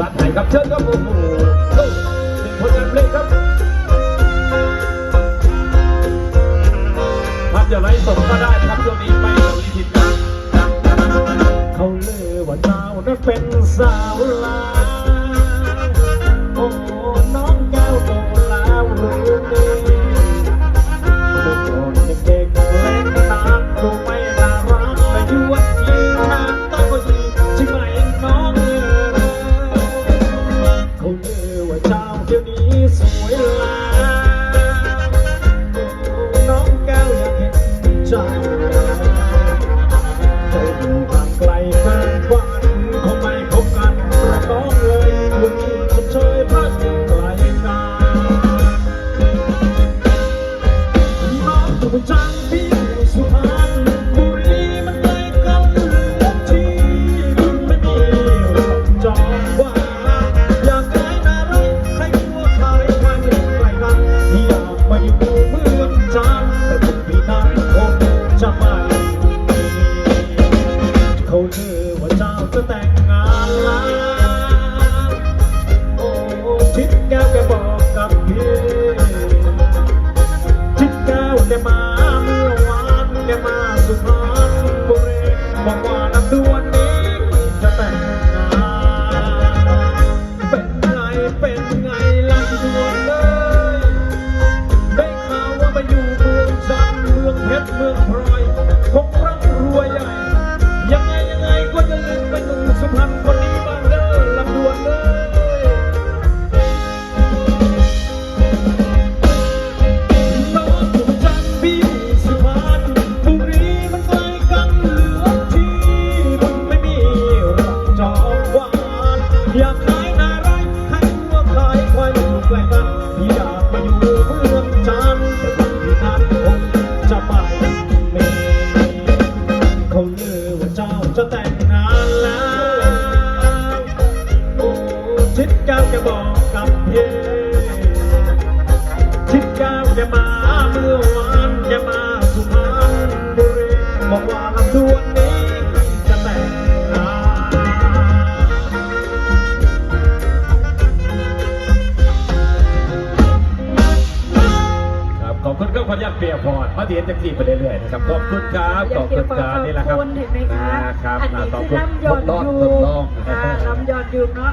ตัดไหนครับเชิญครับโอ้โหโอ้หนึ่งผลงานเพลงครับพับจะไลฟ์สดก็ไดี๋ยวนี้สวยล้วโอ้น้องแก้วอยากเห็นเจ้าใจอยู่ห่างไกลเกินฝันคงไม่พบกันประน้องเลยคุณชมเชยพระไกลกันน้องถูกจัง เจ้าจะแต่งงานแล้วโอ้ชิดแก้วแกบอกกับพี่ชิดแก้วแกมาเมื่อวานแกมาสุพรรณบุรีบอกว่า จะไปไม่เขาลือว่าเจ้าจะแต่ง ดแก้วแกบอกกับพี่ชิดแก้วแกมาเมื่อวานแกมาสุพรรณบุรีบอกว่าลำดวนนี้จะแต่งงานครับขอบคุณครับขออนุญาตเปียพอดมาเรียนจากที่ไปเรื่อยๆนะครับขอบคุณครับขอบคุณครับนี่แหละครับ ขอบคุณเห็นไหมคะนะครับอันนี้ขอบคือคุณลำยอดทดลองยูทดลองอ่าลำยอดยูเนาะ